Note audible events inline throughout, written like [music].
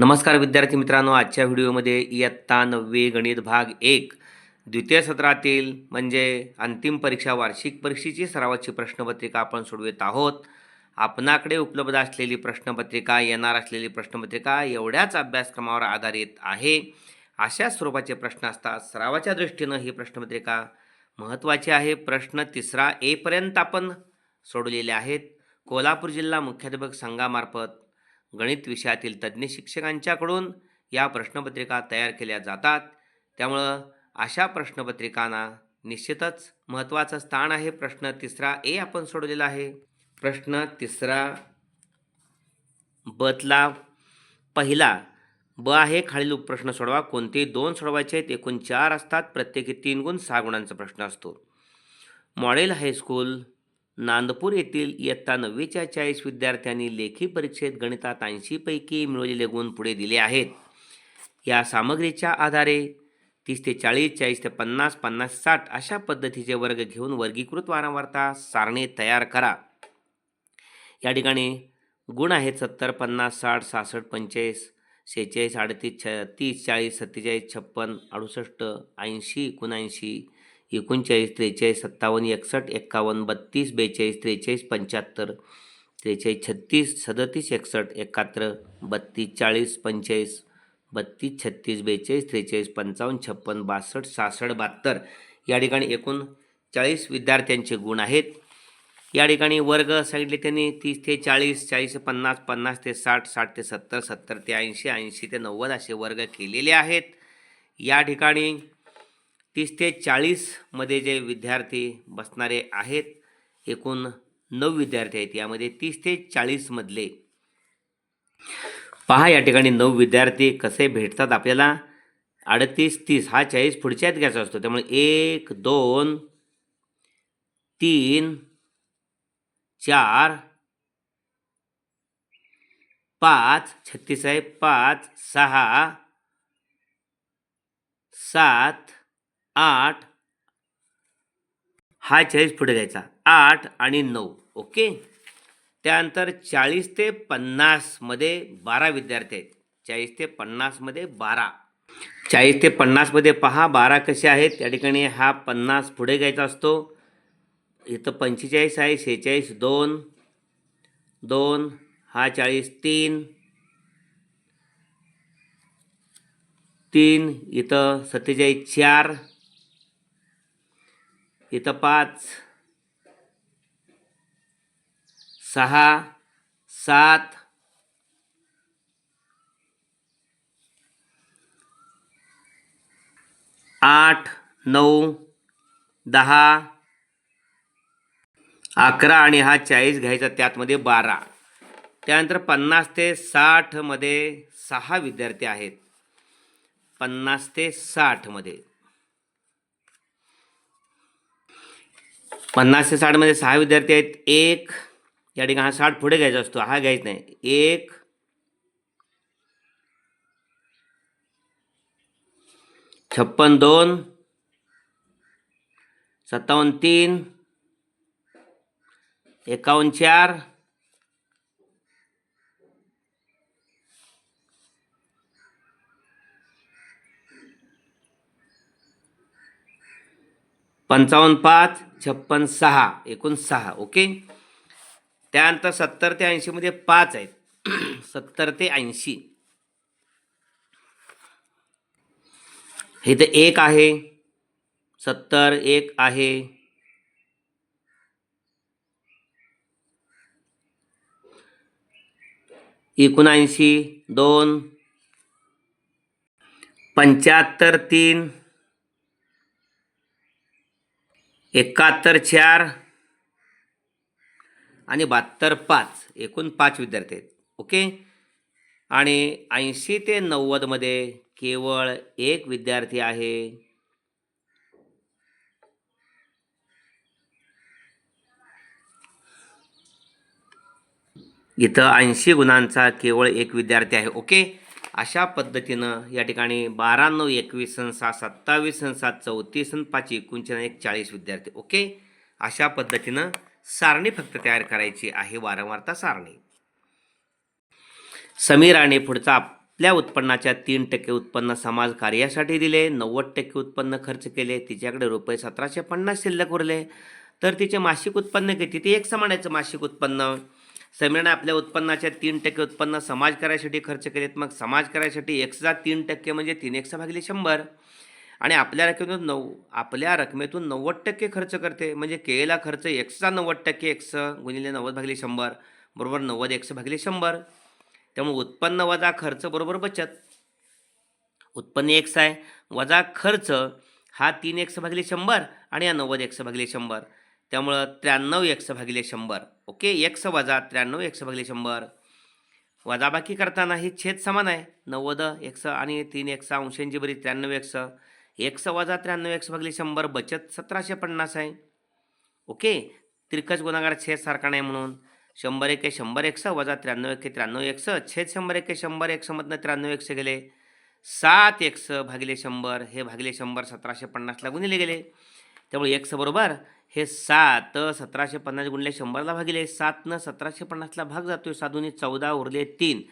नमस्कार विद्यार्थी मित्रांनो आजच्या व्हिडिओमध्ये इयत्ता नववी गणित भाग एक द्वितीय सत्रातील म्हणजे अंतिम परीक्षा वार्षिक परीक्षेची सरावाची प्रश्नपत्रिका आपण सोडवित आहोत. आपणाकडे उपलब्ध असलेली प्रश्नपत्रिका येणार असलेली प्रश्नपत्रिका एवढ्याच अभ्यासक्रमावर आधारित आहे. अशा स्वरूपाचे प्रश्न असतात. सरावाच्या दृष्टीनं ही प्रश्नपत्रिका महत्त्वाची आहे. प्रश्न तिसरा एपर्यंत आपण सोडवलेले आहेत. कोल्हापूर जिल्हा मुख्याध्यापक संघामार्फत गणित विषयातील तज्ज्ञ शिक्षकांच्याकडून या प्रश्नपत्रिका तयार केल्या जातात. त्यामुळं अशा प्रश्नपत्रिकांना निश्चितच महत्त्वाचं स्थान आहे. प्रश्न तिसरा ए आपण सोडवलेला आहे. प्रश्न तिसरा बतला पहिला ब आहे खालील प्रश्न सोडवा. कोणते दोन सोडवायचे आहेत. एकूण चार असतात. प्रत्येकी तीन गुण सहा गुणांचा प्रश्न असतो. मॉडेल हायस्कूल नांदपूर येथील इयत्ता नववीच्या चाळीस विद्यार्थ्यांनी लेखी परीक्षेत गणितात ऐंशीपैकी मिळवलेले गुण पुढे दिले आहेत. या सामग्रीच्या आधारे तीस ते चाळीस चाळीस ते पन्नास पन्नास साठ अशा पद्धतीचे वर्ग घेऊन वर्गीकृत वारंवारता सारणी तयार करा. या ठिकाणी गुण आहेत सत्तर पन्नास साठ सहासष्ट पंचेचाळीस शेहेचाळीस अडतीस छ तीस चाळीस सत्तेचाळीस छप्पन अडुसष्ट ऐंशी एकोणऐंशी एकोणचाळीस त्रेचाळीस सत्तावन्न एकसष्ट एक्कावन्न बत्तीस बेचाळीस त्रेचाळीस पंच्याहत्तर त्रेचाळीस छत्तीस सदतीस एकसष्ट एकाहत्तर बत्तीस चाळीस पंचेचाळीस बत्तीस छत्तीस बेचाळीस त्रेचाळीस पंचावन्न छप्पन बासष्ट सहासष्ट बहात्तर. या ठिकाणी एकूण चाळीस विद्यार्थ्यांचे गुण आहेत. या ठिकाणी वर्ग सांगितले त्यांनी तीस ते चाळीस चाळीस ते पन्नास पन्नास ते साठ साठ ते सत्तर सत्तर ते ऐंशी ऐंशी ते नव्वद असे वर्ग केलेले आहेत. या ठिकाणी तीस ते चाळीसमध्ये जे विद्यार्थी बसणारे आहेत एकूण नऊ विद्यार्थी आहेत. यामध्ये तीस ते चाळीसमधले पहा या ठिकाणी नऊ विद्यार्थी कसे भेटतात आपल्याला. अडतीस तीस हा चाळीस पुढच्यात घ्यायचा असतो. त्यामुळे एक दोन तीन चार पाच छत्तीस आहे पाच सहा सात आठ. हा चाळीस पुढे घ्यायचा आठ आणि नऊ. ओके? त्यानंतर चाळीस ते पन्नासमध्ये बारा विद्यार्थी आहेत. चाळीस ते पन्नासमध्ये बारा. चाळीस ते पन्नासमध्ये पहा बारा कसे आहेत? त्या ठिकाणी हा पन्नास पुढे घ्यायचा असतो. इथं पंचेचाळीस आहे शेहेचाळीस दोन. दोन हा चाळीस तीन. तीन इथं सत्तेचाळीस चार. इथं पाच सहा सात आठ नऊ दहा अकरा आणि हा चाळीस घ्यायचा त्यातमध्ये बारा. त्यानंतर पन्नास ते साठमध्ये सहा विद्यार्थी आहेत. पन्नास ते साठमध्ये पन्नास ते साठमध्ये सहा विद्यार्थी आहेत. एक या ठिकाणी हा साठ पुढे घ्यायचा असतो. हा घ्यायचा नाही. एक छप्पन दोन सत्तावन्न तीन एकावन्न चार पंचावन्न पाच छप्पन सहा एकूण सहा ओके? त्यानंतर सत्तर ते ऐंशीमध्ये पाच आहेत. [clears throat] सत्तर ते ऐंशी. इथं एक आहे. सत्तर एक आहे. एकोणऐंशी दोन. पंच्याहत्तर तीन. एकाहत्तर चार आणि बहात्तर पाच एकूण पाच विद्यार्थी आहेत. ओके? आणि ऐंशी ते नव्वदमध्ये केवळ एक विद्यार्थी आहे. इथं ऐंशी गुणांचा केवळ एक विद्यार्थी आहे. ओके? अशा पद्धतीनं या ठिकाणी बारा नऊ एकवीस आणि सहा सत्तावीस आणि सात चौतीस आणि पाच एकोणचाळीस एक चाळीस विद्यार्थी ओके? अशा पद्धतीनं सारणी फक्त तयार करायची आहे वारंवारता सारणी. समीराने पुढचा आपल्या उत्पन्नाच्या तीन टक्के उत्पन्न समाज कार्यासाठी दिले नव्वद टक्के उत्पन्न खर्च केले तिच्याकडे रुपये सतराशे पन्नास शिल्लक उरले. तर तिचे मासिक उत्पन्न किती? ते एक समानाचं मासिक उत्पन्न. समीरने आपल्या उत्पन्नाच्या तीन टक्के उत्पन्न समाज करायसाठी खर्च केलेत. मग समाज करायसाठी एक्सचा तीन टक्के म्हणजे तीन एक्स भागिले शंभर. आणि आपल्या रकमेतून नऊ आपल्या रकमेतून नव्वद टक्के खर्च करते. म्हणजे केलेला खर्च एक्सचा नव्वद टक्के एक्स गुणिले नव्वद भागिले शंभर बरोबर नव्वद एक्स भागिले शंभर. त्यामुळे उत्पन्न वजा खर्च बरोबर बचत. उत्पन्न एक्स आहे वजा खर्च हा तीन एक्स भागिले शंभर आणि हा नव्वद एक्स भागिले शंभर. त्यामुळं त्र्याण्णव एक्स भागिले शंभर. ओके? एक्स वजा त्र्याण्णव एक्स भागिले शंभर. वजाबाकी करताना ही छेद समान आहे. नव्वद एक्स आणि तीन एक्स अंशांची बरी त्र्याण्णव एक्स. एक्स वजा त्र्याण्णव एक्स भागिले शंभर बचत सतराशे पन्नास आहे. ओके? त्रिकज गुणाकार छेद सारखा नाही म्हणून. शंभर एके शंभर एक्स वजा त्र्याण्णव एके त्र्याण्णव एक्स. छेद शंभर एके शंभर एकसमधनं त्र्याण्णव एक्स गेले. सात एक्स भागिले शंभर. हे भागिले शंभर सतराशे पन्नासला गुणिले गेले. त्यामुळे एक्स बरोबर हे सात सतराशे पन्नास गुणले शंभरला भागिले सातनं सतराशे पन्नासला भाग जातोय. साधूने चौदा उरले तीन.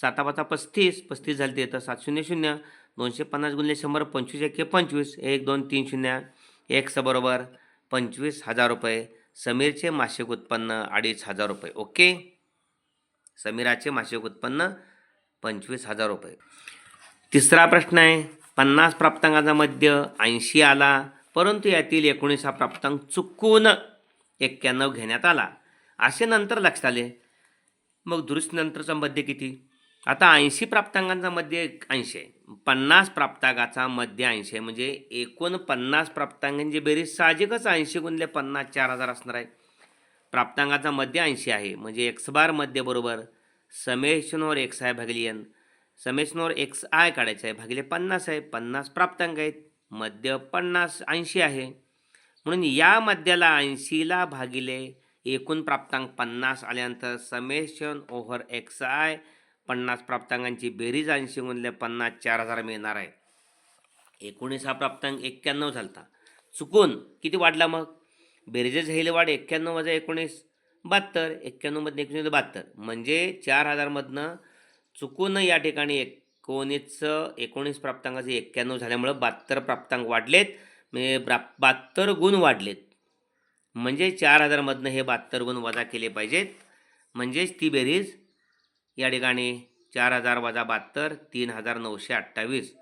साता पाचा पस्तीस. पस्तीस झाले ते तर सात शून्य शून्य. दोनशे पन्नास गुणले शंभर पंचवीस एके पंचवीस. एक दोन तीन शून्य. एक्स बरोबर. पंचवीस हजार रुपये. समीरचे मासिक उत्पन्न अडीच हजार रुपये. ओके? समीराचे मासिक उत्पन्न पंचवीस हजार रुपये. तिसरा प्रश्न आहे. पन्नास प्राप्तांकाचा मध्य ऐंशी आला. परंतु यातील एकोणीस हा प्राप्तांक चुकून एक्क्याण्णव घेण्यात आला. असे नंतर लक्षात आले. मग दुरुस्तीनंतरचा मध्य किती? आता ऐंशी प्राप्तांकांचा मध्य ऐंशी आहे. पन्नास प्राप्तांकाचा मध्य ऐंशी आहे. म्हणजे एकूण पन्नास प्राप्तांकांची बेरीज साहजिकच ऐंशी गुणले पन्नास चार हजार असणार आहे. प्राप्तांकाचा मध्य ऐंशी आहे. म्हणजे एक्स बार मध्य बरोबर समेशनवर एक्स आय भागिले एन. समेशनवर एक्स आय काढायचं आहे. भागिले पन्नास आहे. पन्नास प्राप्तांक आहेत. मध्य पन्नास ऐंशी आहे. म्हणून या मध्याला ऐंशीला भागिले एकूण प्राप्तांक पन्नास आल्यानंतर समेशन ओव्हर एक्स आय पन्नास प्राप्तांकांची बेरीज ऐंशी गुणले पन्नास चार हजार मिळणार आहे. एकोणीस हा प्राप्तांक एक्क्याण्णव झालता. चुकून किती वाढला मग? बेरीजेस झालेले वाढ एक्क्याण्णव वजा एकोणीस. बहात्तर. एक्क्याण्णवमधनं एकोणीस बहात्तर. म्हणजे चार हजारमधनं चुकून या ठिकाणी एक एकोणीसचं एकोणीस प्राप्तांकाचे एक्क्याण्णव झाल्यामुळं बहात्तर प्राप्तांक वाढलेत. म्हणजे ब्रा बहात्तर गुण वाढलेत. म्हणजे चार हजारमधनं हे बहात्तर गुण वजा केले पाहिजेत. म्हणजेच ती बेरीज या ठिकाणी चार हजार वजा बहात्तर तीन हजार नऊशे अठ्ठावीस.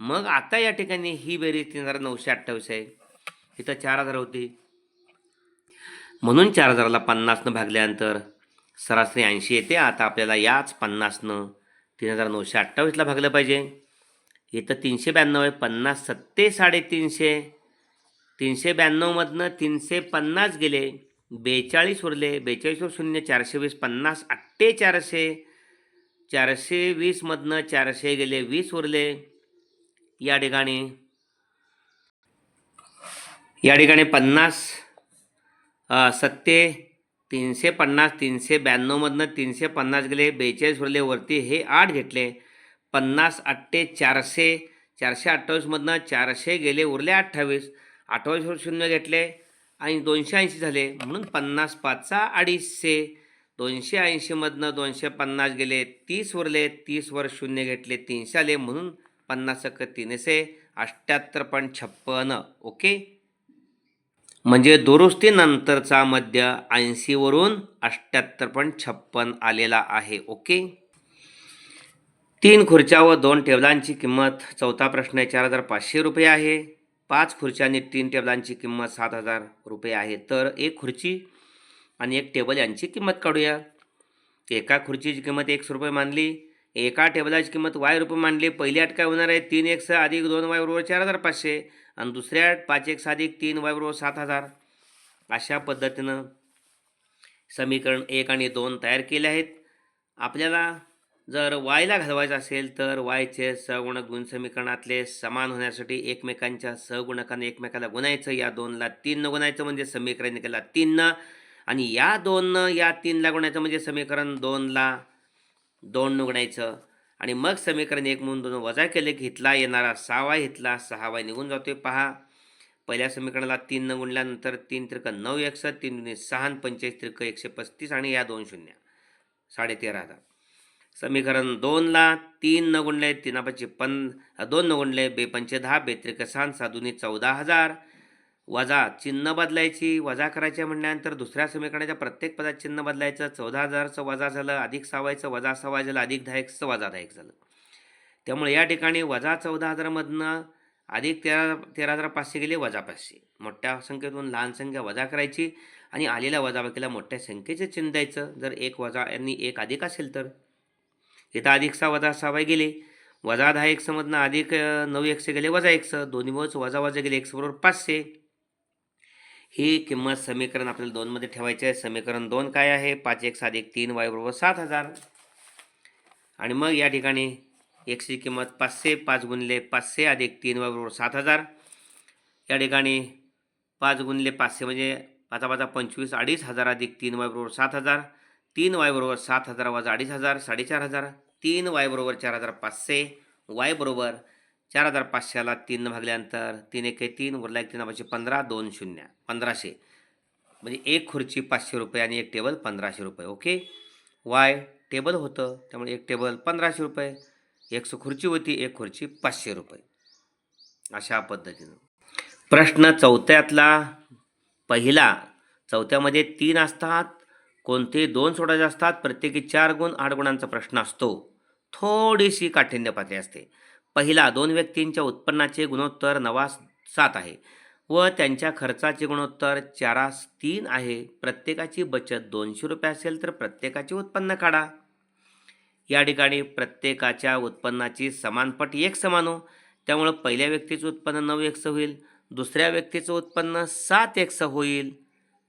मग आता या ठिकाणी ही बेरीज तीन हजार नऊशे अठ्ठावीस आहे. इथं चार हजार होती. म्हणून चार हजाराला पन्नासनं भागल्यानंतर सरासरी ऐंशी येते. आता आपल्याला याच पन्नासनं तीन हजार नऊशे अठ्ठावीसला भागलं पाहिजे. इथं तीनशे ब्याण्णव आहे पन्नास सत्ते साडेतीनशे. तीनशे ब्याण्णवमधनं तीनशे पन्नास गेले बेचाळीस उरले बेचाळीसवर शून्य चारशे वीस पन्नास अठ्ठे चारशे. चारशे वीसमधनं चारशे गेले वीस उरले. या ठिकाणी. या ठिकाणी पन्नास सत्ते तीनशे पन्नास तीनशे ब्याण्णवमधनं तीनशे पन्नास गेले बेचाळीस उरले वरती हे आठ घेतले. पन्नास अठ्ठे चारशे चारशे अठ्ठावीसमधनं चारशे गेले उरले अठ्ठावीस. अठ्ठावीसवर शून्य घेतले आणि दोनशे ऐंशी झाले. म्हणून पन्नास पाचचा अडीचशे. दोनशे ऐंशीमधनं दोनशे पन्नास गेले तीस उरले तीसवर शून्य घेतले तीनशे आले. म्हणून पन्नास अक्क तीनशे अठ्ठ्याहत्तर पण छप्पन. ओके? म्हणजे दुरुस्तीनंतरचा मध्य ऐंशीवरून अठ्ठ्याहत्तर पॉईंट छप्पन आलेला आहे ओके? तीन खुर्च्या व दोन टेबलांची किंमत चौथा प्रश्न आहे चार हजार पाचशे रुपये आहे. पाच खुर्च्या आणि तीन टेबलांची किंमत सात हजार रुपये आहे. तर एक खुर्ची आणि एक टेबल यांची किंमत काढूया. एका खुर्चीची किंमत एकशे रुपये मानली एका टेबलाची किंमत वाय रुपये मानली. पहिली अट काय होणार आहे? तीन एक सहा अधिक दोन वाय बरोबर चार हजार पाचशे. आणि दुसऱ्या पाच एक साधिक तीन वायबरोबर सात हजार. अशा पद्धतीनं समीकरण एक आणि दोन तयार केले आहेत. आपल्याला जर वायला घालवायचं असेल तर वायचे सहगुणक गुण समीकरणातले समान होण्यासाठी एकमेकांच्या सहगुणकाने एकमेकाला गुणायचं. या दोनला तीननं गुणायचं म्हणजे समीकरण केला तीननं. आणि या दोननं या तीनला गुणायचं म्हणजे समीकरण दोनला दोननं गुणायचं. आणि मग समीकरण एक म्हणून दोन वजा केले की हितला येणारा सहावा हितला सहावा सहा निघून जातोय. पहा पहिल्या समीकरणाला तीननं गुणल्यानंतर तीन त्रिक नऊ एकसष्ट तीन दुणे सहा पंचेचाळीस त्रिक एकशे पस्तीस आणि या दोन शून्य. साडेतेरा हजार. समीकरण दोनला तीन न गुणले तीनापाचे पन दोन न गुणले बेपंचे दहा बेत्रिक सहा साधुनी चौदा हजार. वजा चिन्ह बदलायची वजा करायच्या म्हणल्यानंतर दुसऱ्या समीकरणाच्या प्रत्येक पदात चिन्ह बदलायचं चौदा हजारचं वजा झालं अधिक सहावायचं वजा सहावाय झालं अधिक दहा एकचं वजा दहा एक झालं. त्यामुळे या ठिकाणी वजा चौदा हजारामधनं अधिक तेरा तेरा हजार पाचशे गेले वजा पाचशे. मोठ्या संख्येतून लहान संख्या वजा करायची आणि आलेल्या वजाबाकीला मोठ्या संख्येचे चिन्ह द्यायचं. जर एक वजा आणि एक अधिक असेल तर. इथं अधिक सहा वजा सहावाय गेले. वजा दहा एकसमधनं अधिक नऊ एकशे गेले वजा एकसं दोन्ही मुळेच वजा वजा गेले एकसबरोबर बरोबर पाचशे. ही किंमत समीकरण आपल्याला दोनमध्ये ठेवायची आहे. समीकरण दोन काय आहे? पाच एक सात एक तीन वाय बरोबर सात हजार. आणि मग या ठिकाणी एकशे किंमत पाचशे पाच गुणले पाचशे अधिक तीन वाय बरोबर सात हजार. या ठिकाणी पाच गुणले पाचशे म्हणजे पाचा पाचा पंचवीस अडीच हजार अधिक तीन वाय बरोबर सात हजार. तीन वाय बरोबर सात हजार वजा अडीच हजार साडेचार हजार. तीन वाय बरोबर चार हजार पाचशे. वाय बरोबर चार हजार पाचशेला तीन भागल्यानंतर तीन एक तीन उरला एक तीन पाचशे पंधरा दोन शून्य पंधराशे. म्हणजे एक खुर्ची पाचशे रुपये आणि एक टेबल पंधराशे रुपये ओके? वाय टेबल होतं त्यामुळे एक टेबल पंधराशे रुपये एक खुर्ची होती एक खुर्ची पाचशे रुपये. अशा पद्धतीनं. प्रश्न चौथ्यातला पहिला चौथ्यामध्ये तीन असतात कोणते दोन सोडायचे असतात प्रत्येकी चार गुण आठ गुणांचा प्रश्न असतो. थोडीशी काठिण्य पातळी असते. पहिला दोन व्यक्तींच्या उत्पन्नाचे गुणोत्तर नवा सात आहे व त्यांच्या खर्चाचे गुणोत्तर चारास तीन आहे. प्रत्येकाची बचत दोनशे रुपये असेल तर प्रत्येकाचे उत्पन्न काढा. या ठिकाणी प्रत्येकाच्या उत्पन्नाची समानपट एक समानो हो. त्यामुळं पहिल्या व्यक्तीचं उत्पन्न नऊ एकसं होईल. दुसऱ्या व्यक्तीचं उत्पन्न सात एकसं होईल.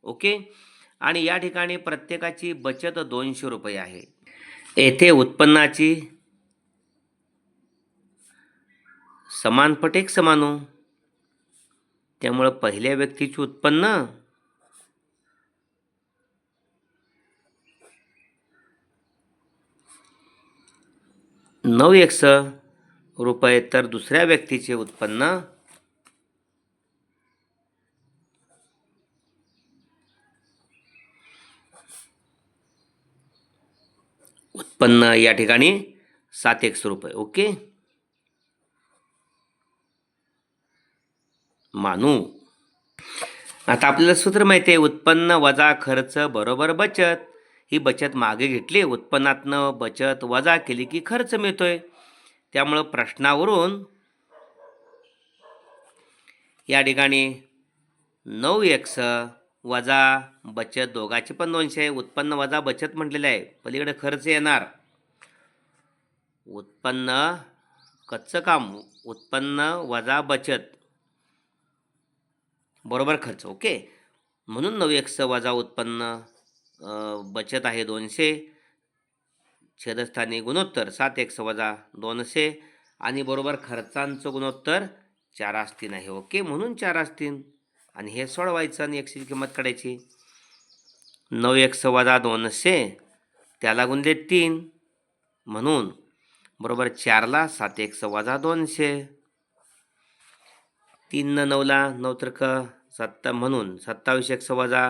ओके? आणि या ठिकाणी प्रत्येकाची बचत दोनशे रुपये आहे. येथे उत्पन्नाची समानपट एक समानो. त्यामुळं पहिल्या व्यक्तीचे उत्पन्न नऊ एकस रुपये तर दुसऱ्या व्यक्तीचे उत्पन्न उत्पन्न या ठिकाणी सात एकस रुपये. ओके? मानू. आता आपल्याला सूत्र माहिती आहे उत्पन्न वजा खर्च बरोबर बचत. ही बचत मागे घेतली उत्पन्नातनं बचत वजा केली की खर्च मिळतोय. त्यामुळं प्रश्नावरून या ठिकाणी नऊ एक्स वजा बचत दोघाची पण दोनशे आहे. उत्पन्न वजा बचत म्हटलेलं आहे. पलीकडे खर्च येणार. उत्पन्न कच्चं काम उत्पन्न वजा बचत. बरोबर खर्च ओके? म्हणून नऊ एक्स वजा उत्पन्न बचत आहे दोनशे छेदस्थानी गुणोत्तर सात एक्स वजा दोनशे आणि बरोबर खर्चांचं गुणोत्तर चार असतीन आहे ओके? म्हणून चार असतीन आणि हे सोडवायचं आणि एक्सची किंमत काढायची. नऊ एक्स वजा दोनशे त्याला गुणले तीन. म्हणून बरोबर चारला सात एक्स वजा दोनशे. तीन न नऊला नऊ तर्क सत्ता म्हणून सत्तावीस एक्स वजा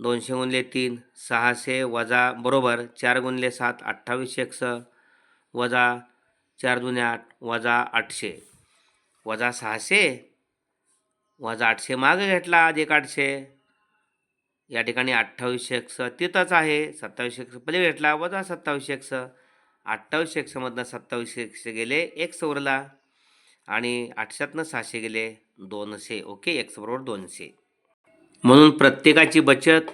दोनशे गुणले तीन सहाशे वजा बरोबर चार गुणले सात अठ्ठावीस एक्स वजा चार दुने आठ वजा आठशे. वजा सहाशे? वजा आठशे मागे घेतला अधिक आठशे. या ठिकाणी अठ्ठावीस एक्स तिथंच आहे. सत्तावीस एक्स पहिले घेतला वजा सत्तावीस एक्स अठ्ठावीस एक्समधनं सत्तावीस एक्स गेले एक उरला आणि आठशेतनं सहाशे गेले. दोनशे ओके? एक्स बरोबर दोनशे म्हणून प्रत्येकाची बचत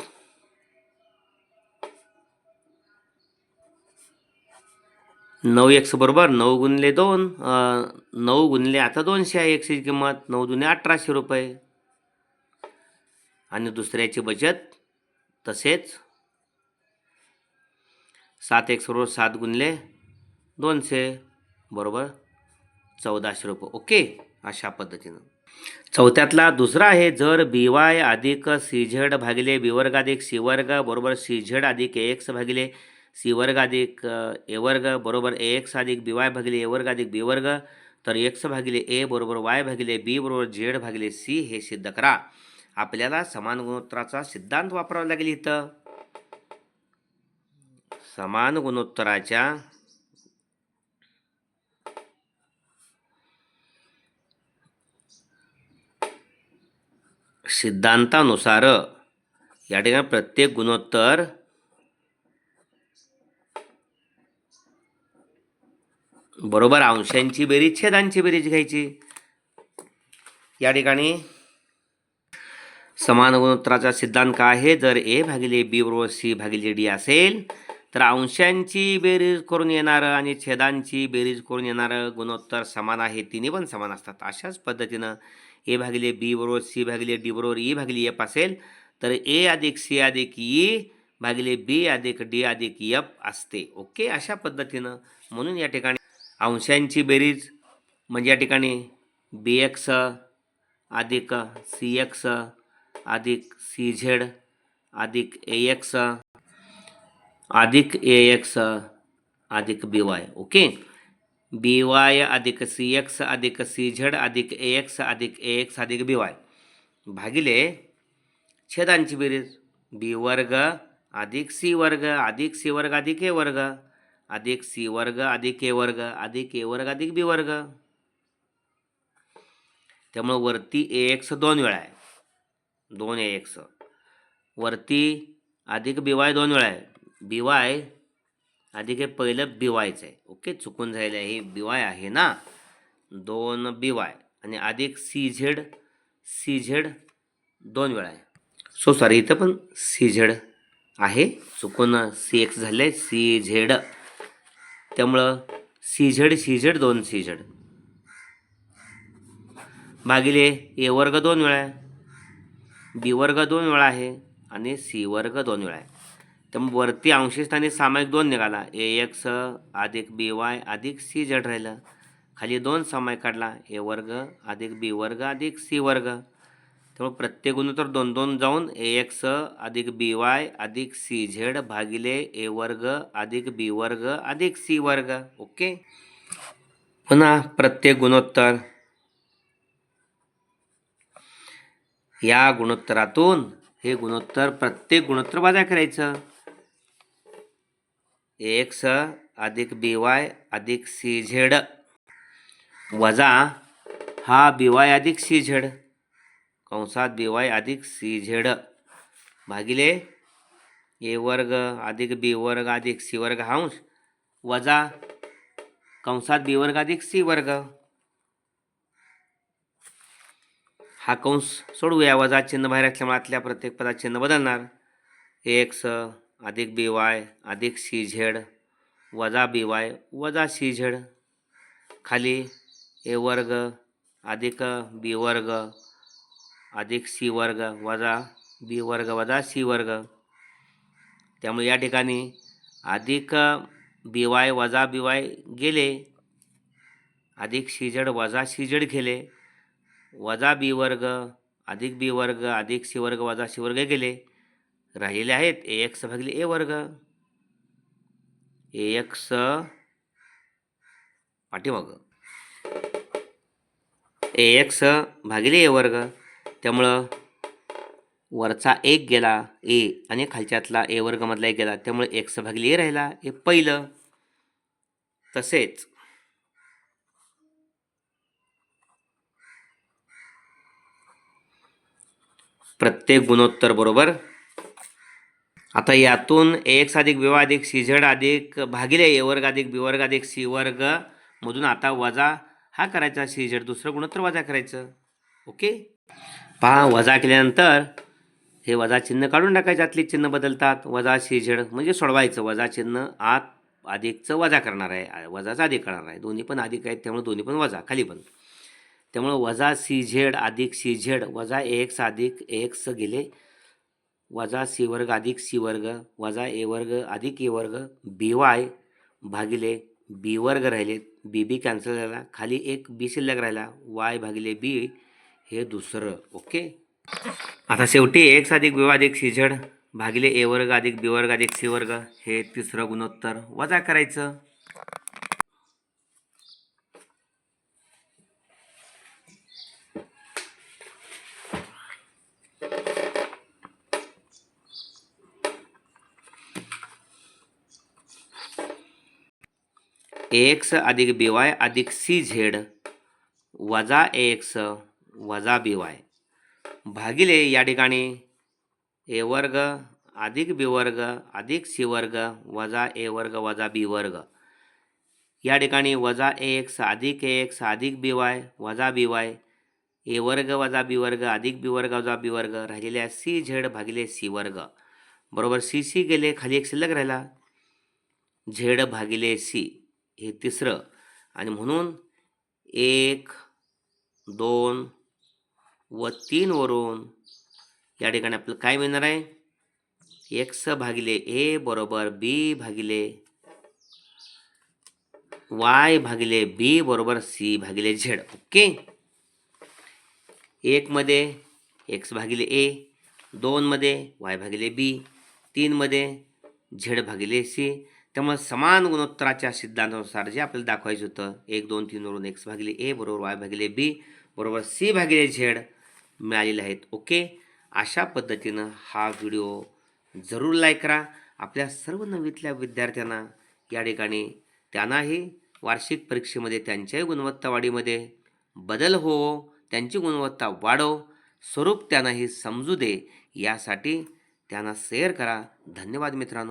नऊ एक्स बरोबर नऊ गुणले दोन नऊ गुणले आता दोनशे आहे एकशेची किंमत नऊ दुने अठराशे रुपये. आणि दुसऱ्याची बचत तसेच सात एक्स बरोबर सात गुणले दोनशे बरोबर चौदाशे रुपये ओके? अशा पद्धतीनं. चौथ्यातला दुसरा आहे जर बी वाय अधिक सी झेड भागिले बी वर्ग अधिक सी वर्ग बरोबर सी झेड अधिक ए एक्स भागिले सी वर्ग अधिक ए वर्ग बरोबर ए एक्स अधिक बी वाय भागिले ए वर्ग अधिक बी वर्ग तर एक्स भागिले ए बरोबर वाय भागिले बी बरोबर झेड भागिले सी हे सिद्ध करा. आपल्याला समान गुणोत्तराचा सिद्धांत वापरावा लागेल इथं. समान गुणोत्तराच्या सिद्धांतानुसार या ठिकाणी प्रत्येक गुणोत्तर बरोबर अंशांची बेरीज छेदांची बेरीज घ्यायची. या ठिकाणी समान गुणोत्तराचा सिद्धांत काय आहे? जर ए भागिले बी बरोबर सी भागिले डी असेल तर अंशांची बेरीज करून येणारं आणि छेदांची बेरीज करून येणारं गुणोत्तर समान आहे. तिन्ही पण समान असतात. अशाच पद्धतीनं ए भागिले बी बरोबर सी भागिले डी बरोबर ई भागिले एफ असेल तर ए अधिक सी अधिक ई भागिले बी अधिक डी अधिक एफ असते. ओके? अशा पद्धतीनं म्हणून या ठिकाणी अंशांची बेरीज म्हणजे या ठिकाणी बी एक्स अधिक सी एक्स अधिक सी झेड अधिक ए एक्स अधिक ए एक्स अधिक B Y okay? B Y अधिक सी एक्स अधिक सी झेड अधिक ए एक्स अधिक ए एक्स अधिक बी वाय. भागिले छेदांची बेरीज. बी वर्ग अधिक सी वर्ग अधिक सी वर्ग अधिक ए वर्ग अधिक सी वर्ग अधिक ए वर्ग अधिक ए वर्ग अधिक बी वर्ग. त्यामुळं वरती ए एक्स दोन वेळा आहे. दोन ए एक्स. वरती अधिक बी वाय दोन वेळा आहे. बी वाय अधिक हे पहिलं बी वायचं आहे. ओके चुकून झालेलं आहे. हे बी वाय आहे ना? दोन बी वाय आणि अधिक सी झेड सी झेड दोन वेळा आहे. सो सॉरी इथं पण सी झेड आहे. चुकून सी एक्स झालं आहे सी झेड त्यामुळं सी झेड सी झेड दोन सी झेड भागिले ए वर्ग दोन वेळा आहे. बी वर्ग दोन वेळा आहे. आणि सी वर्ग दोन वेळा आहे. त्यामुळे वरती अंशस्थानी सामायिक दोन निघाला. ए एक्स अधिक बी वाय अधिक सी झेड राहिलं. खाली दोन सामायिक काढला. ए वर्ग अधिक बी वर्ग अधिक सी वर्ग. त्यामुळे प्रत्येक गुणोत्तर दोन दोन जाऊन ए एक्स अधिक बी वाय अधिक सी झेड भागिले ए वर्ग अधिक बी वर्ग अधिक सी वर्ग. ओके? पुन्हा प्रत्येक गुणोत्तर. या गुणोत्तरातून हे गुणोत्तर प्रत्येक गुणोत्तर वजा करायचं. एक्स अधिक बी वाय अधिक सी झेड. वजा हा बी वाय अधिक सी झेड. कंसात बी वाय अधिक सी झेड. भागिले ए वर्ग अधिक बी वर्ग अधिक सी वर्ग हांश वजा कंसात बी वर्ग अधिक सी वर्ग. हा कंस सोडवूया. वजा चिन्ह बाहेर असल्यामुळे आतल्या प्रत्येक पदात चिन्ह बदलणार. एक्स अधिक बी वाय अधिक सी झेड वजा बी वाय वजा सी झेड. खाली ए वर्ग अधिक बी वर्ग अधिक सी वर्ग वजा बी वर्ग वजा सी वर्ग. त्यामुळे या ठिकाणी अधिक बी वाय वजा बी वाय गेले. अधिक सी झेड वजा सी झेड गेले. वजा बी वर्ग अधिक बी वर्ग अधिक सी वर्ग वजा सी वर्ग गेले. राहिलेले आहेत. ए एक्स भागिले ए वर्ग. ए एक्स पाठीमाग. ए एक्स भागिले ए वर्ग. त्यामुळं वरचा एक गेला ए आणि खालच्यातला ए वर्गमधला एक गेला. त्यामुळे एक्स भागिले ए राहिला. हे पहिलं. तसेच प्रत्येक गुणोत्तर बरोबर आता यातून एक्स अधिक विवा अधिक सी झेड अधिक भागिले ए वर्ग अधिक बी वर्ग अधिक सी वर्ग मधून आता वजा हा करायचा सी झेड दुसरं गुणोत्तर वजा करायचं. ओके? पहा वजा केल्यानंतर हे वजा चिन्ह काढून टाकायचे आतली चिन्ह बदलतात. वजा सी झेड म्हणजे सोडवायचं. वजा चिन्ह आत अधिकचं वजा करणार आहे. वजाचा अधिक करणार आहे. दोन्ही पण अधिक आहेत त्यामुळे दोन्ही पण वजा खाली पण. त्यामुळं वजा सी झेड अधिक सी झेड वजा एक्स अधिक एक्स गेले वजा सी वर्ग अधिक सी वर्ग वजा ए वर्ग अधिक ए वर्ग बी वाय भागिले बी वर्ग राहिलेत बी बी कॅन्सल झाला. खाली एक बी शिल्लक राहिला. वाय भागिले बी हे दुसरं. ओके? आता शेवटी एक्स अधिक बी अधिक सी झड भागिले ए वर्ग अधिक बी वर्ग अधिक सी वर्ग हे तिसरं गुणोत्तर वजा करायचं. एक्स अधिक बी वाय अधिक सी झेड वजा एक्स वजा बी वाय. भागिले या ठिकाणी ए वर्ग अधिक बी वर्ग अधिक सी वर्ग वजा ए वर्ग वजा बी वर्ग. या ठिकाणी वजा ए एक्स अधिक ए एक्स अधिक बी वाय वजा बी वाय ए वर्ग वजा बी वर्ग अधिक बी वर्ग वजा बी वर्ग राहिलेल्या सी झेड भागिले सी वर्ग. बरोबर सी सी गेले खाली एक शिल्लक राहिला. झेड भागिले सी. हे तिसरं. आणि म्हणून एक दोन व तीनवरून या ठिकाणी आपलं काय मिळणार आहे? एक्स भागिले ए बरोबर बी भागिले वाय भागिले बी बरोबर सी भागिले झेड. ओके? एकमध्ये एक्स भागिले ए दोनमध्ये वाय भागिले बी तीनमध्ये झेड भागिले सी त्यामुळे समान गुणोत्तराच्या सिद्धांतानुसार जे आपल्याला दाखवायचं होतं एक दोन तीनवरून एक्स भागिले ए बरोबर वाय भागिले बी बरोबर सी भागिले झेड मिळालेले आहेत. ओके? अशा पद्धतीनं हा व्हिडिओ जरूर लाईक करा. आपल्या सर्व नवीतल्या विद्यार्थ्यांना या ठिकाणी त्यांनाही वार्षिक परीक्षेमध्ये त्यांच्याही गुणवत्ता वाढीमध्ये बदल हो त्यांची गुणवत्ता वाढव स्वरूप त्यांनाही समजू दे यासाठी त्यांना शेअर करा. धन्यवाद मित्रांनो.